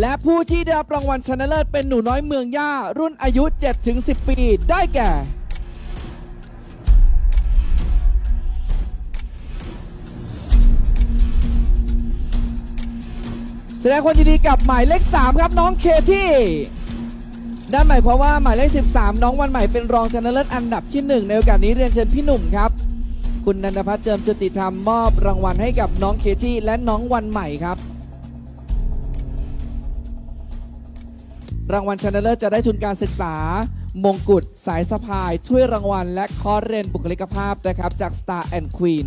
และผู้ที่ได้รับรางวัลชนะเลิศเป็นหนูน้อยเมืองย่า รุ่นอายุ 7-10 ปี ได้แก่ แสดงความยินดีกับหมายเลข 3 ครับน้องเคที่นั่นหมายความว่าหมายเลข 13 น้องวันใหม่เป็นรองชนะเลิศอันดับที่ 1 ในโอกาสนี้เรียนเชิญพี่หนุ่มครับ คุณนันทพัฒน์เจิมจุติธรรมมอบรางวัลให้กับน้องเคที่และน้องวันใหม่ครับ รางวัลชนะเลิศจะได้ทุนการศึกษา มงกุฎสายสะพาย ถ้วยรางวัลและคอร์สเรียนบุคลิกภาพนะครับจาก Star and Queen